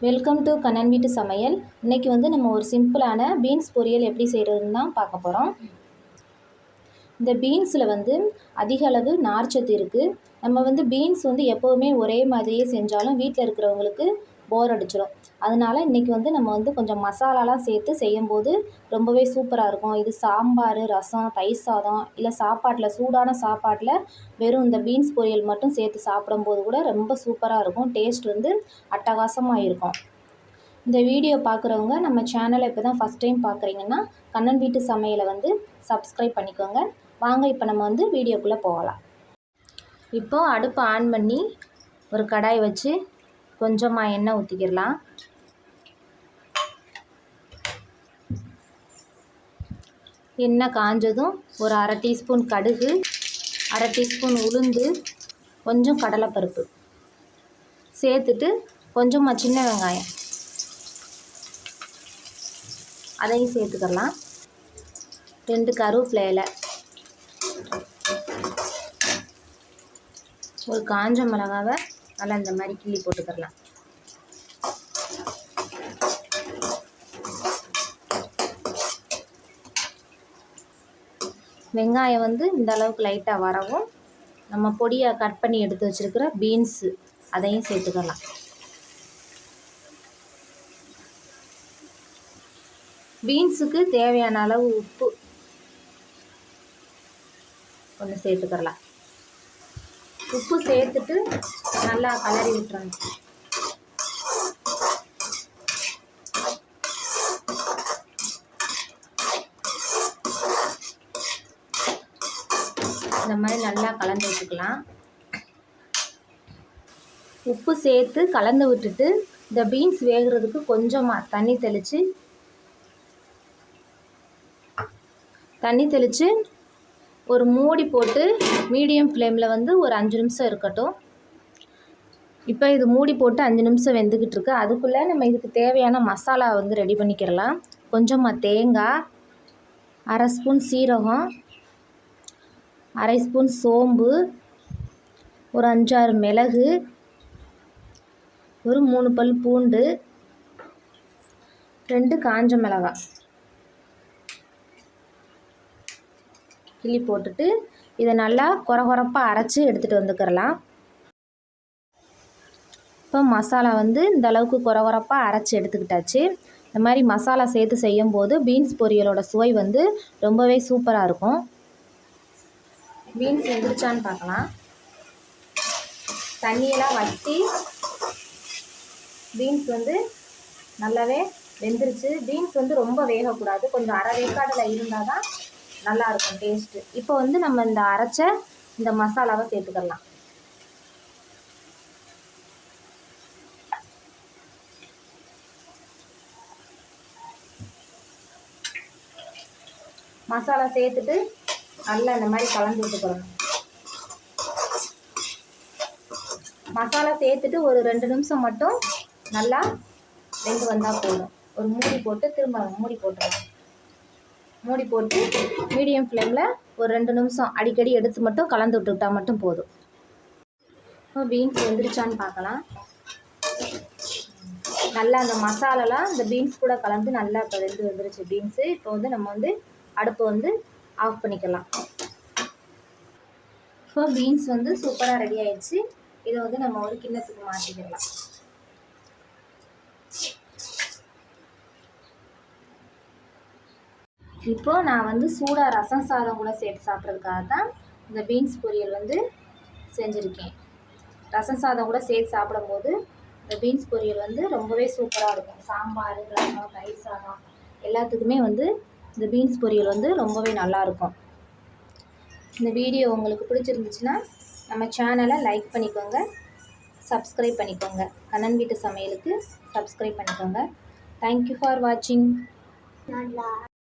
Welcome to Kannan வீட்டு சமையல் இன்றைக்கி வந்து நம்ம ஒரு சிம்பிளான பீன்ஸ் பொரியல் எப்படி செய்கிறதுன்னு தான் பார்க்க போகிறோம் இந்த பீன்ஸில் வந்து அதிக அளவு நார்ச்சத்து இருக்குது நம்ம வந்து பீன்ஸ் வந்து எப்போவுமே ஒரே மாதிரியே செஞ்சாலும் வீட்டில் இருக்கிறவங்களுக்கு போர் அடிச்சிடும் அதனால இன்றைக்கி வந்து நம்ம வந்து கொஞ்சம் மசாலாலாம் சேர்த்து செய்யும்போது ரொம்பவே சூப்பராக இருக்கும். இது சாம்பார் ரசம் தயிர் சாதம் இல்லை சாப்பாட்டில் சூடான சாப்பாட்டில் வெறும் இந்த பீன்ஸ் பொரியல் மட்டும் சேர்த்து சாப்பிடும்போது கூட ரொம்ப சூப்பராக இருக்கும். டேஸ்ட் வந்து அட்டகாசமாக இருக்கும். இந்த வீடியோ பார்க்குறவங்க நம்ம சேனலை இப்போ தான் ஃபஸ்ட் டைம் பார்க்குறீங்கன்னா கண்ணன் வீட்டு சமையலை வந்து சப்ஸ்கிரைப் பண்ணிக்கோங்க. வாங்க இப்போ நம்ம வந்து வீடியோக்குள்ளே போகலாம். இப்போது அடுப்பை ஆன் பண்ணி ஒரு கடாய் வச்சு கொஞ்சமாக எண்ணெய் ஊற்றிக்கிடலாம் எண்ணெய் காஞ்சதும் ஒரு அரை டீஸ்பூன் கடுகு அரை டீஸ்பூன் உளுந்து கொஞ்சம் கடலைப்பருப்பு. சேர்த்துட்டு கொஞ்சமாக சின்ன வெங்காயம். அதையும் சேர்த்துக்கலாம். ரெண்டு கருவேப்பிலை இலை. ஒரு காஞ்ச மிளகாவை நல்லா இந்த மாதிரி கிள்ளி போட்டுக்கிறலாம் வெங்காயம் வந்து இந்த அளவுக்கு லைட்டாக வரவும் நம்ம பொடியை கட் பண்ணி எடுத்து வச்சுருக்கிற பீன்ஸு அதையும் சேர்த்துக்கலாம். பீன்ஸுக்கு தேவையான அளவு உப்பு கொஞ்சம் சேர்த்துக்கலாம். உப்பு சேர்த்துட்டு நல்லா கலரி விட்டுறணும். இந்த மாதிரி நல்லா கலந்து விட்டுக்கலாம். உப்பு சேர்த்து கலந்து விட்டுட்டு இந்த பீன்ஸ் வேகிறதுக்கு கொஞ்சமாக தண்ணி தெளித்து தண்ணி தெளித்து ஒரு மூடி போட்டு மீடியம் ஃப்ளேமில் வந்து ஒரு அஞ்சு நிமிஷம் இருக்கட்டும். இப்போ இது மூடி போட்டு அஞ்சு நிமிஷம் வெந்துக்கிட்டு இருக்கு. அதுக்குள்ளே நம்ம இதுக்கு தேவையான மசாலா வந்து ரெடி பண்ணிக்கிறலாம் கொஞ்சமாக தேங்காய் அரை ஸ்பூன் சீரகம் அரை ஸ்பூன் சோம்பு ஒரு அஞ்சாறு மிளகு ஒரு மூணு பல் பூண்டு ரெண்டு காஞ்ச மிளகாய் கிள்ளி போட்டுட்டு இதை நல்லா குற குறப்பாக அரைச்சி எடுத்துகிட்டு வந்துக்கிறலாம். இப்போ மசாலா வந்து இந்த அளவுக்கு குற குறப்பாக அரைச்சி எடுத்துக்கிட்டாச்சு. இந்த மாதிரி மசாலா சேர்த்து செய்யும்போது பீன்ஸ் பொரியலோட சுவை வந்து ரொம்பவே சூப்பராக இருக்கும். பீன்ஸ் வெந்துருச்சான்னு பார்க்கலாம். தண்ணியெல்லாம் வற்றி பீன்ஸ் வந்து நல்லாவே வெந்துருச்சு. பீன்ஸ் வந்து ரொம்ப வேகக்கூடாது. கொஞ்சம் அரை வேக்காடில் இருந்தால் தான் நல்லாயிருக்கும் டேஸ்ட்டு இப்போ வந்து நம்ம இந்த அரைச்ச இந்த மசாலாவை சேர்த்துக்கலாம். மசாலா சேர்த்துட்டு நல்லா இந்த மாதிரி கலந்து விட்டுக்கணும் மசாலா சேர்த்துட்டு ஒரு ரெண்டு நிமிஷம் மட்டும் நல்லா வெந்து வந்தால் போதும். ஒரு மூடி போட்டு திரும்ப மூடி போட்டுருவோம் மூடி போட்டு மீடியம் ஃப்ளேமில் ஒரு ரெண்டு நிமிஷம் அடிக்கடி எடுத்து மட்டும் கலந்து விட்டுக்கிட்டால் மட்டும் போதும். இப்போ பீன்ஸ் வெந்துருச்சான்னு பார்க்கலாம். நல்லா அந்த மசாலாலாம் இந்த பீன்ஸ் கூட கலந்து நல்லா இப்போ வெந்து வந்துருச்சு பீன்ஸு. இப்போ வந்து நம்ம வந்து அடுப்பை வந்து ஆஃப் பண்ணிக்கலாம். இப்போ பீன்ஸ் வந்து சூப்பராக ரெடி ஆயிடுச்சு. இதை வந்து நம்ம ஒரு கிண்ணத்துக்கு மாற்றிக்கலாம் இப்போது நான் வந்து சூடாக ரசம் சாதம் கூட சேர்த்து சாப்பிட்றதுக்காக தான் இந்த பீன்ஸ் பொரியல் வந்து செஞ்சுருக்கேன். ரசம் சாதம் கூட சேர்த்து சாப்பிடும்போது இந்த பீன்ஸ் பொரியல் வந்து ரொம்பவே சூப்பராக இருக்கும். சாம்பார் ரசம் தயிர் சாதம் எல்லாத்துக்குமே வந்து இந்த பீன்ஸ் பொரியல் வந்து ரொம்பவே நல்லாயிருக்கும். இந்த வீடியோ உங்களுக்கு பிடிச்சிருந்துச்சுன்னா நம்ம சேனலை லைக் பண்ணிக்கோங்க சப்ஸ்கிரைப் பண்ணிக்கோங்க. கண்ணன் வீட்டு சமையலுக்கு சப்ஸ்கிரைப் பண்ணிக்கோங்க. தேங்க்யூ ஃபார் வாட்சிங் நல்லா